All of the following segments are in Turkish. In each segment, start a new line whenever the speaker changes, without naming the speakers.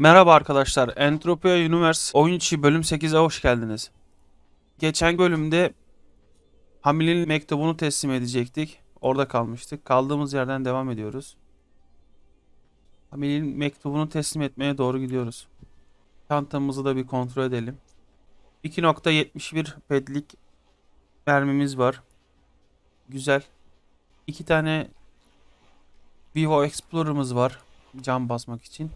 Merhaba arkadaşlar. Entropia Universe oyun içi bölüm 8'e hoş geldiniz. Geçen bölümde Hamile'nin mektubunu teslim edecektik. Orada kalmıştık. Kaldığımız yerden devam ediyoruz. Hamile'nin mektubunu teslim etmeye doğru gidiyoruz. Çantamızı da bir kontrol edelim. 2.71 pedlik mermimiz var. Güzel. İki tane Vivo Explorer'ımız var. Cam basmak için.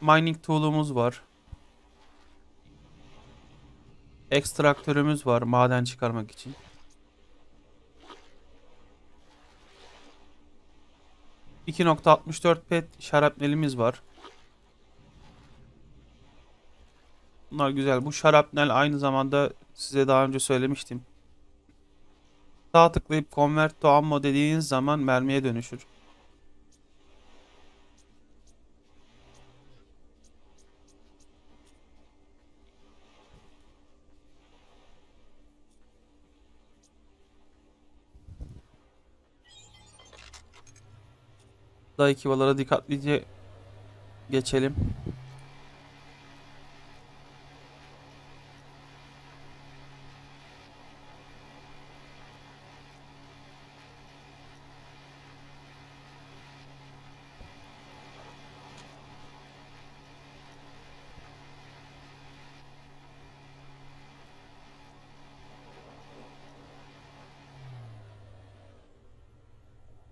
Mining tool'umuz var. Ekstraktörümüz var maden çıkarmak için. ...2.64 pet şarapnelimiz var. Bunlar güzel. Bu şarapnel aynı zamanda size daha önce söylemiştim. Sağ tıklayıp Convert to Ammo dediğiniz zaman mermiye dönüşür. Daha ekivalara dikkatlice geçelim.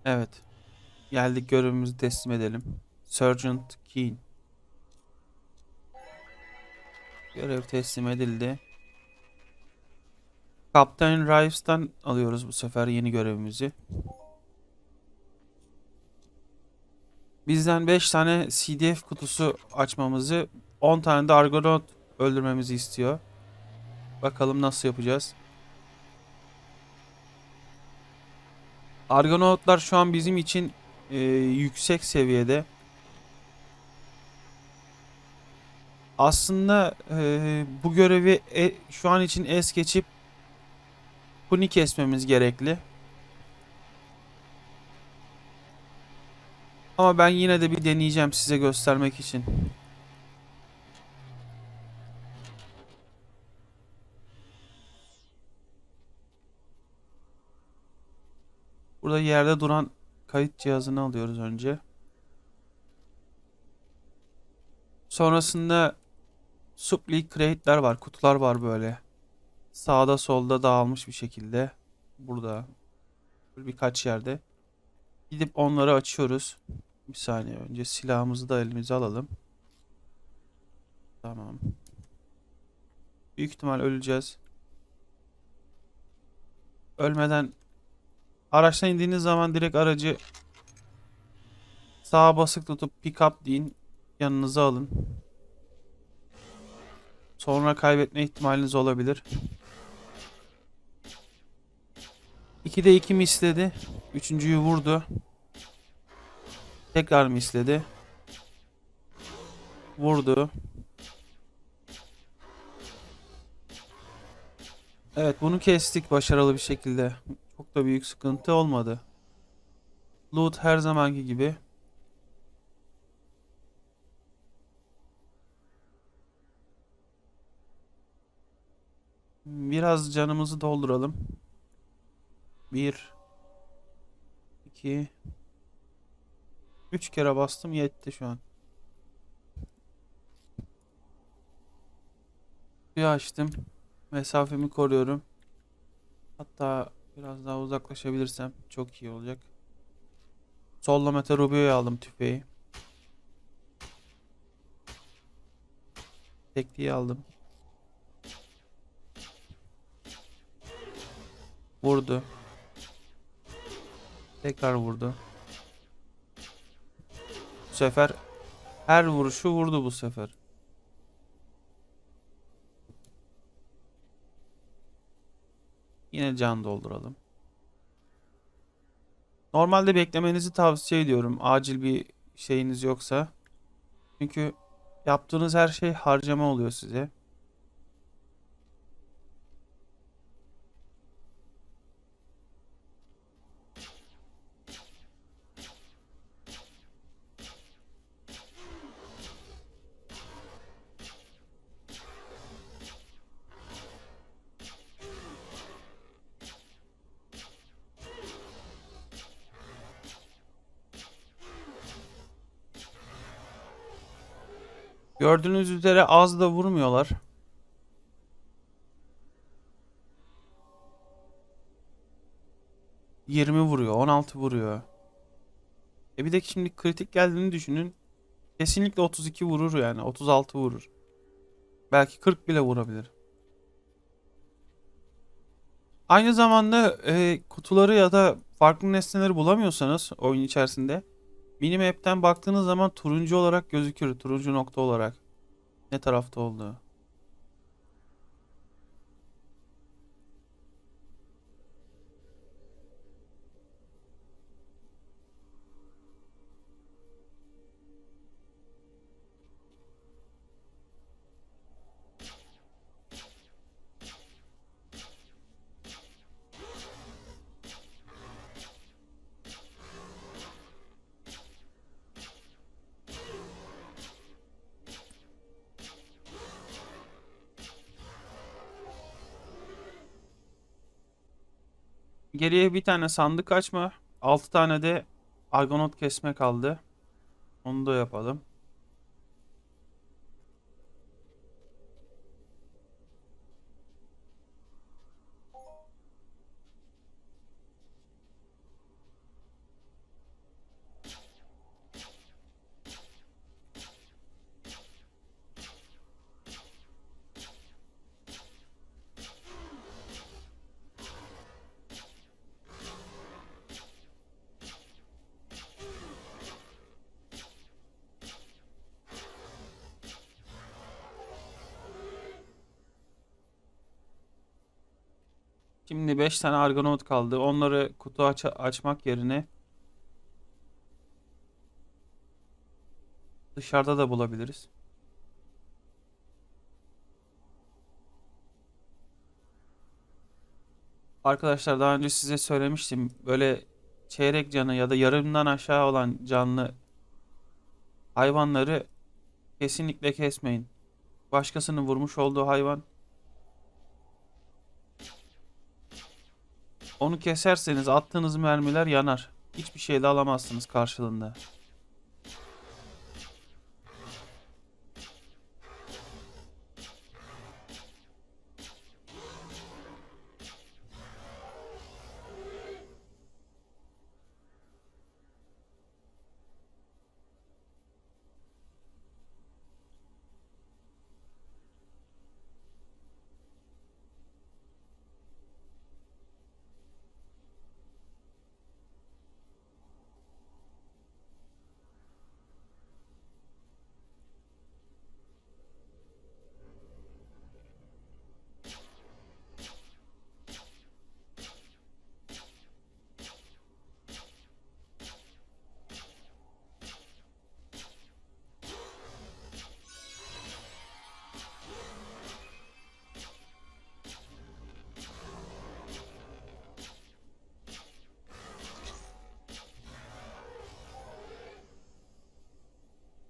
Evet. Geldik görevimizi teslim edelim. Sergeant Keen. Görev teslim edildi. Kaptan Rives'tan alıyoruz bu sefer yeni görevimizi. Bizden 5 tane CDF kutusu açmamızı, 10 tane de Argonaut öldürmemizi istiyor. Bakalım nasıl yapacağız. Argonautlar şu an bizim için e, yüksek seviyede. Aslında e, bu görevi e, şu an için es geçip Huni kesmemiz gerekli. Ama ben yine de bir deneyeceğim size göstermek için. Burada yerde duran kayıt cihazını alıyoruz önce. Sonrasında supply crate'ler var, kutular var böyle. Sağda solda dağılmış bir şekilde. Burada. Birkaç yerde. Gidip onları açıyoruz. Bir saniye önce silahımızı da elimize alalım. Tamam. Büyük ihtimal öleceğiz. Ölmeden Araçtan indiğiniz zaman direkt aracı sağa basık tutup pick up deyin. Yanınıza alın. Sonra kaybetme ihtimaliniz olabilir. 2'de 2 misledi. Üçüncüyü vurdu. Tekrar misledi. Vurdu. Evet bunu kestik başarılı bir şekilde. Çok da büyük sıkıntı olmadı. Loot her zamanki gibi. Biraz canımızı dolduralım. Bir, iki, üç kere bastım yetti şu an. Suyu açtım. Mesafemi koruyorum. Hatta Biraz daha uzaklaşabilirsem çok iyi olacak. Solla Mete Rubio'yu aldım tüfeği. Tekliği aldım. Vurdu. Tekrar vurdu. Bu sefer her vuruşu vurdu bu sefer. Yine can dolduralım. Normalde beklemenizi tavsiye ediyorum. Acil bir şeyiniz yoksa. Çünkü yaptığınız her şey harcama oluyor size. Gördüğünüz üzere az da vurmuyorlar. Yirmi vuruyor, 16 vuruyor. E bir de şimdi kritik geldiğini düşünün. Kesinlikle 32 vurur yani. 36 vurur. Belki 40 bile vurabilir. Aynı zamanda e, kutuları ya da farklı nesneleri bulamıyorsanız oyun içerisinde minimap'ten baktığınız zaman turuncu olarak gözükür. Turuncu nokta olarak. Ne tarafta olduğu. Geriye bir tane sandık açma. 6 tane de Argonaut kesme kaldı. Onu da yapalım. 5 tane Argonaut kaldı. Onları kutu aç açmak yerine dışarıda da bulabiliriz. Arkadaşlar daha önce size söylemiştim. Böyle çeyrek canı ya da yarımdan aşağı olan canlı hayvanları kesinlikle kesmeyin. Başkasının vurmuş olduğu hayvan Onu keserseniz attığınız mermiler yanar. Hiçbir şey de alamazsınız karşılığında.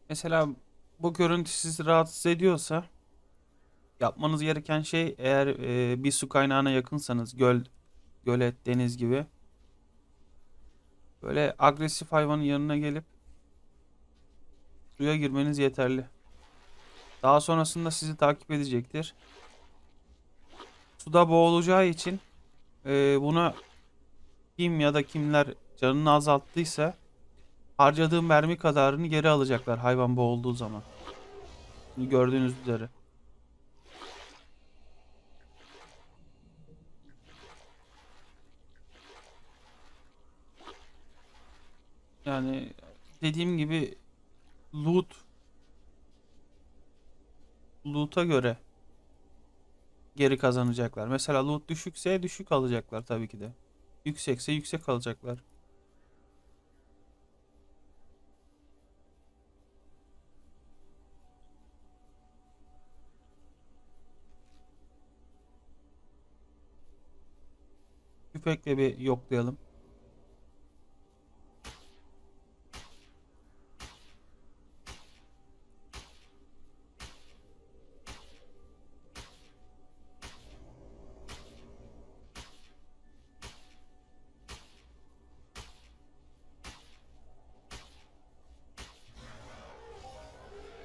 Mesela bu görüntü sizi rahatsız ediyorsa yapmanız gereken şey eğer e, bir su kaynağına yakınsanız göl, gölet, deniz gibi böyle agresif hayvanın yanına gelip suya girmeniz yeterli. Daha sonrasında sizi takip edecektir. Suda boğulacağı için e, buna kim ya da kimler canını azalttıysa harcadığım mermi kadarını geri alacaklar hayvan boğulduğu zaman. Gördüğünüz üzere. Yani dediğim gibi loot loot'a göre geri kazanacaklar. Mesela loot düşükse düşük alacaklar tabii ki de. Yüksekse yüksek alacaklar. tüfekle bir yoklayalım.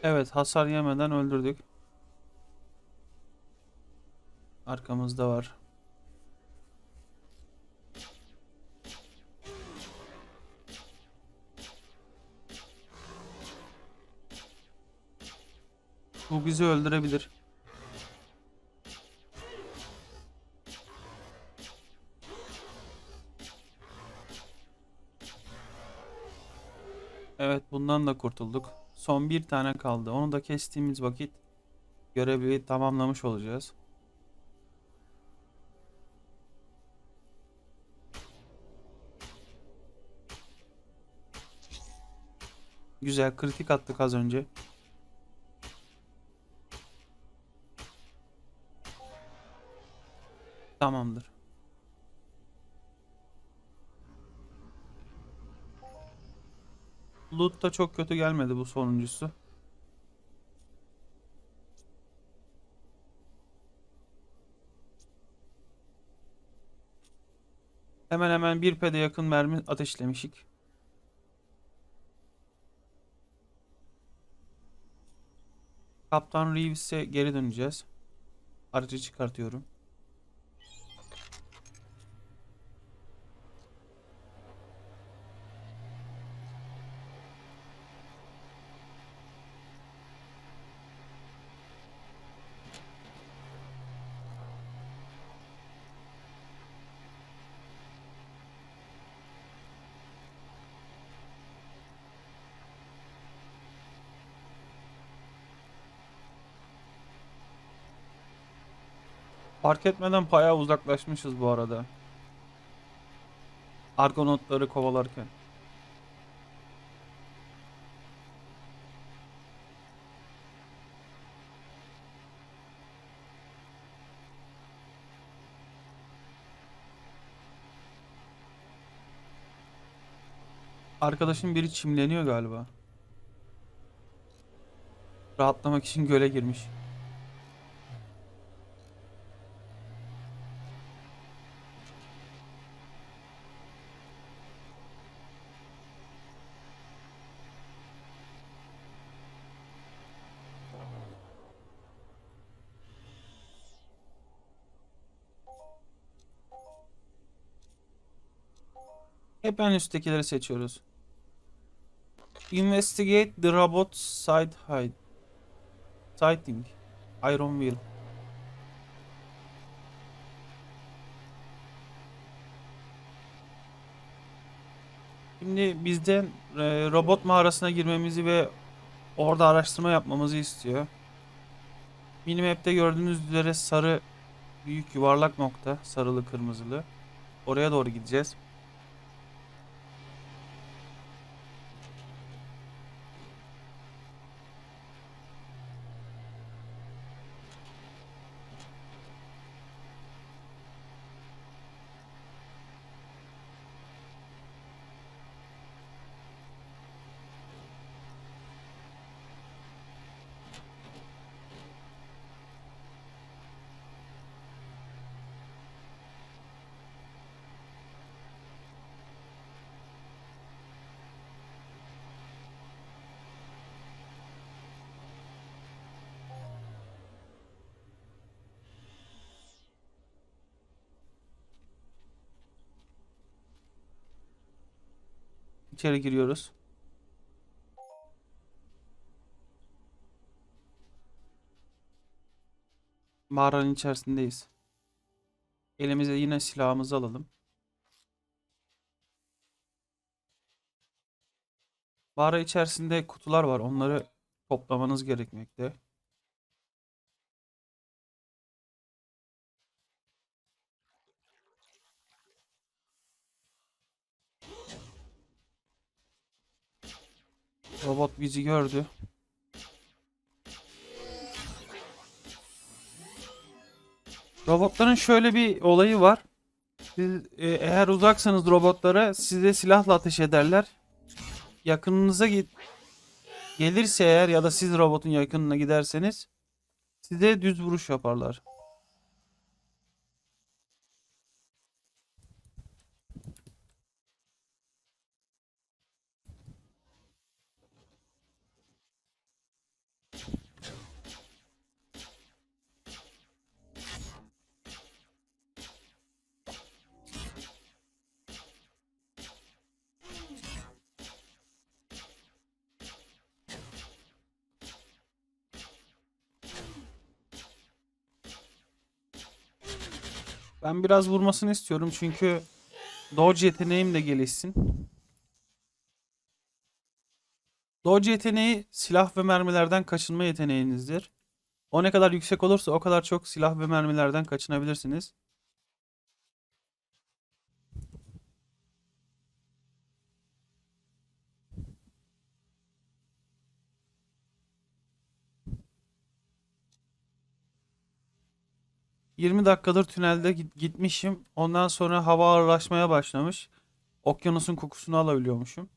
Evet hasar yemeden öldürdük. Arkamızda var. Bizi öldürebilir. Evet bundan da kurtulduk. Son bir tane kaldı. Onu da kestiğimiz vakit görevi tamamlamış olacağız. Güzel kritik attık az önce. Tamamdır. Loot da çok kötü gelmedi bu sonuncusu. Hemen hemen bir pede yakın mermi ateşlemişik. Kaptan Reeves'e geri döneceğiz. Aracı çıkartıyorum. Fark etmeden bayağı uzaklaşmışız bu arada. Argonotları kovalarken. Arkadaşın biri çimleniyor galiba. Rahatlamak için göle girmiş. Hep en üsttekileri seçiyoruz. Investigate the robot side hide. Sighting. Iron Will. Şimdi bizden e, robot mağarasına girmemizi ve orada araştırma yapmamızı istiyor. Minimap'te gördüğünüz üzere sarı büyük yuvarlak nokta, sarılı kırmızılı. Oraya doğru gideceğiz. İçeri giriyoruz. Mağaranın içerisindeyiz. Elimize yine silahımızı alalım. Mağara içerisinde kutular var. Onları toplamanız gerekmekte. Robot bizi gördü. Robotların şöyle bir olayı var. Siz e, eğer uzaksanız robotlara size silahla ateş ederler. Yakınınıza git gelirse eğer ya da siz robotun yakınına giderseniz size düz vuruş yaparlar. Ben biraz vurmasını istiyorum çünkü Dodge yeteneğim de gelişsin. Dodge yeteneği silah ve mermilerden kaçınma yeteneğinizdir. O ne kadar yüksek olursa o kadar çok silah ve mermilerden kaçınabilirsiniz. ...20 dakikadır tünelde git- gitmişim. Ondan sonra hava ağırlaşmaya başlamış. Okyanusun kokusunu alabiliyormuşum.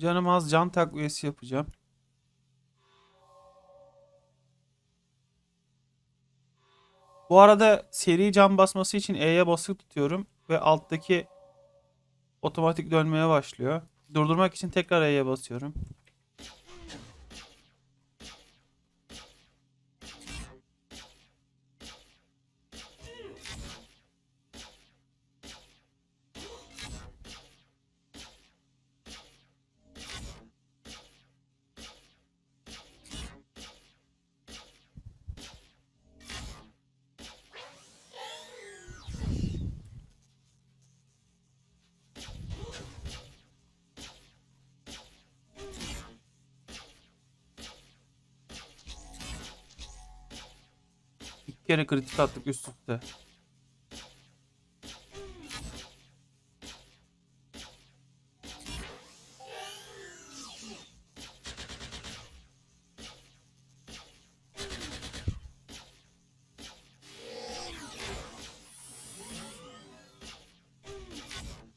Canım az can takviyesi yapacağım. Bu arada seri can basması için E'ye basılı tutuyorum ve alttaki otomatik dönmeye başlıyor. Durdurmak için tekrar E'ye basıyorum. Kere kritik attık üst üste.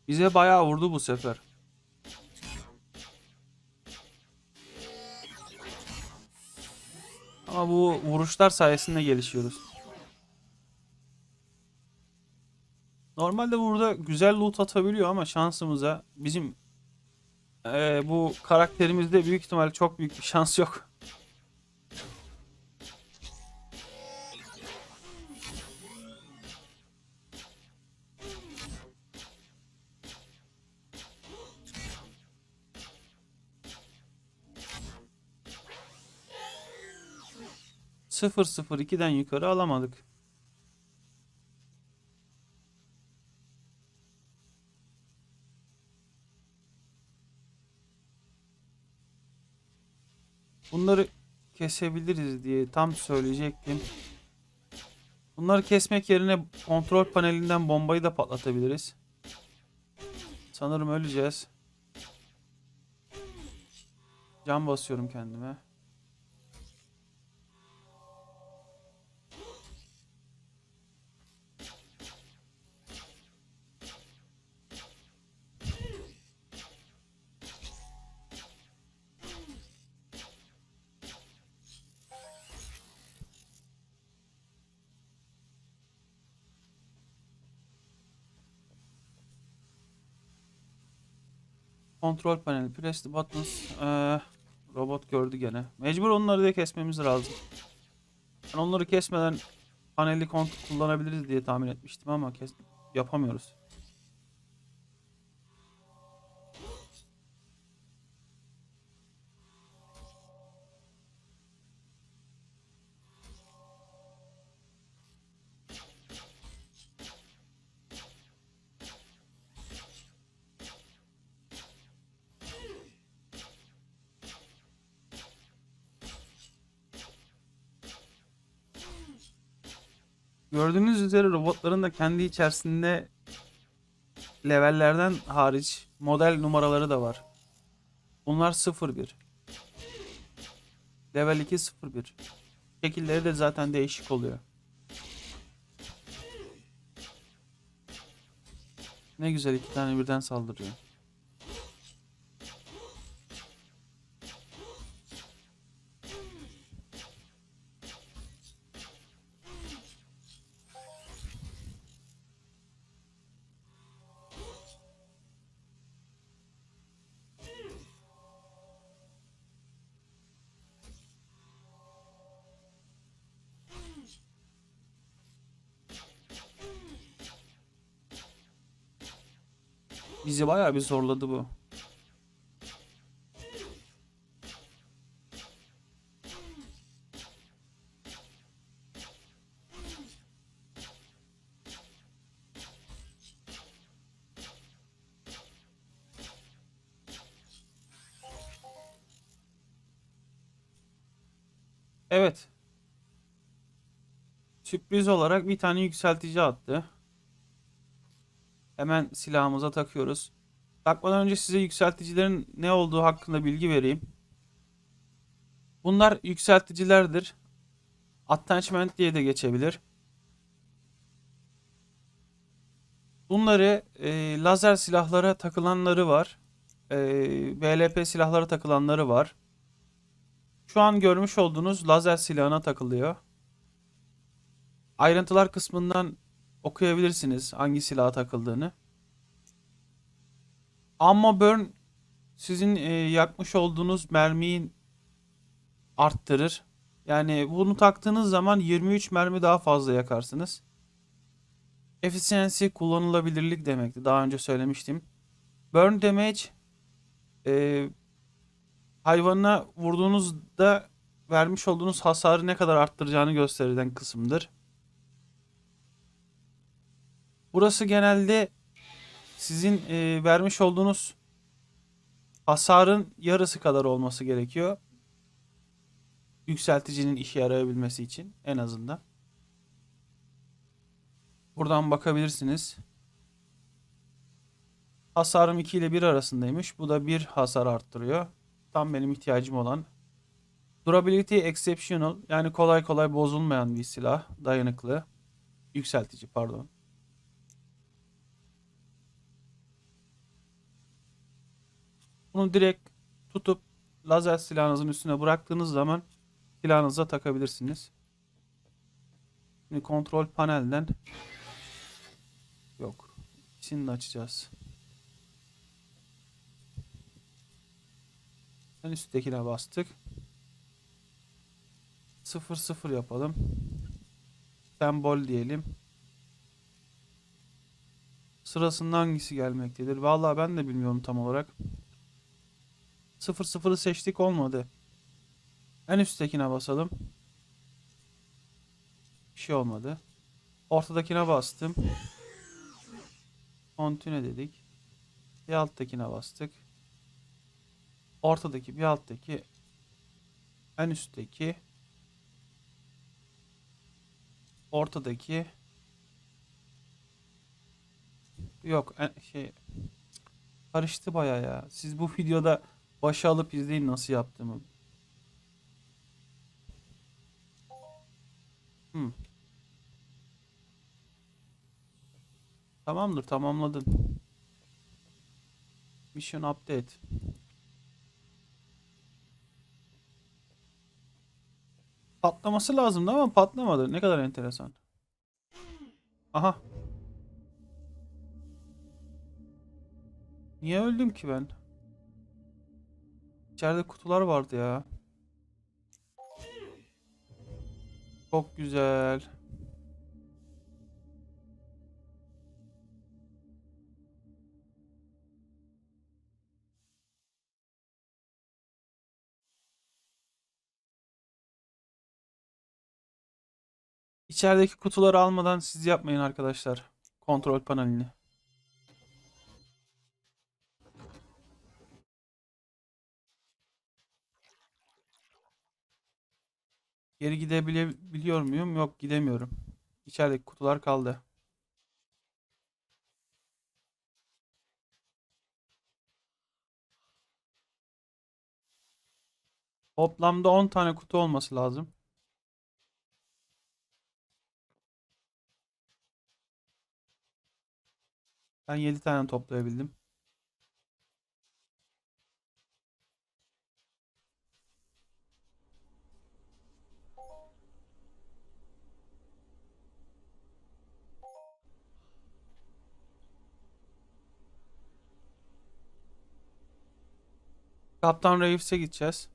Bize bayağı vurdu bu sefer. Ama bu vuruşlar sayesinde gelişiyoruz. Normalde burada güzel loot atabiliyor ama şansımıza bizim eee, bu karakterimizde büyük ihtimal çok büyük bir şans yok. Sıfır sıfır 2'den yukarı alamadık. Bunları kesebiliriz diye tam söyleyecektim. Bunları kesmek yerine kontrol panelinden bombayı da patlatabiliriz. Sanırım öleceğiz. Can basıyorum kendime. Kontrol paneli. Press the buttons. Ee, robot gördü gene. Mecbur onları da kesmemiz lazım. Ben onları kesmeden paneli kont kullanabiliriz diye tahmin etmiştim ama kes yapamıyoruz. Üzere robotların da kendi içerisinde levellerden hariç model numaraları da var. Bunlar 01. Level 2 01. Şekilleri de zaten değişik oluyor. Ne güzel iki tane birden saldırıyor. bizi bayağı bir zorladı bu. Evet. Sürpriz olarak bir tane yükseltici attı. Hemen silahımıza takıyoruz. Takmadan önce size yükselticilerin ne olduğu hakkında bilgi vereyim. Bunlar yükselticilerdir. Attachment diye de geçebilir. Bunları e, lazer silahlara takılanları var. E, VLP silahlara takılanları var. Şu an görmüş olduğunuz lazer silahına takılıyor. Ayrıntılar kısmından okuyabilirsiniz hangi silaha takıldığını. Ama burn sizin e, yakmış olduğunuz mermiyi arttırır. Yani bunu taktığınız zaman 23 mermi daha fazla yakarsınız. Efficiency kullanılabilirlik demekti. Daha önce söylemiştim. Burn damage e, hayvanına vurduğunuzda vermiş olduğunuz hasarı ne kadar arttıracağını gösteren kısımdır. Burası genelde sizin e, vermiş olduğunuz hasarın yarısı kadar olması gerekiyor. Yükselticinin işe yarayabilmesi için en azından. Buradan bakabilirsiniz. Hasarım 2 ile 1 arasındaymış. Bu da 1 hasar arttırıyor. Tam benim ihtiyacım olan. Durability exceptional yani kolay kolay bozulmayan bir silah. Dayanıklı. Yükseltici pardon. Bunu direkt tutup lazer silahınızın üstüne bıraktığınız zaman silahınıza takabilirsiniz. Şimdi kontrol panelden yok. De açacağız. En üsttekine bastık. 0 0 yapalım. Sembol diyelim. Sırasında hangisi gelmektedir? Vallahi ben de bilmiyorum tam olarak. 0 0'ı seçtik olmadı. En üsttekine basalım. Bir şey olmadı. Ortadakine bastım. Continue dedik. Bir alttakine bastık. Ortadaki bir alttaki en üstteki ortadaki yok şey karıştı baya ya. Siz bu videoda başa alıp izleyin nasıl yaptığımı. Hmm. Tamamdır, tamamladın. Mission update. Patlaması lazımdı ama patlamadı. Ne kadar enteresan. Aha. Niye öldüm ki ben? İçeride kutular vardı ya. Çok güzel. İçerideki kutuları almadan siz yapmayın arkadaşlar. Kontrol panelini. Geri gidebiliyor muyum? Yok gidemiyorum. İçerideki kutular kaldı. Toplamda 10 tane kutu olması lazım. Ben 7 tane toplayabildim. Kaptan Reeves'e gideceğiz.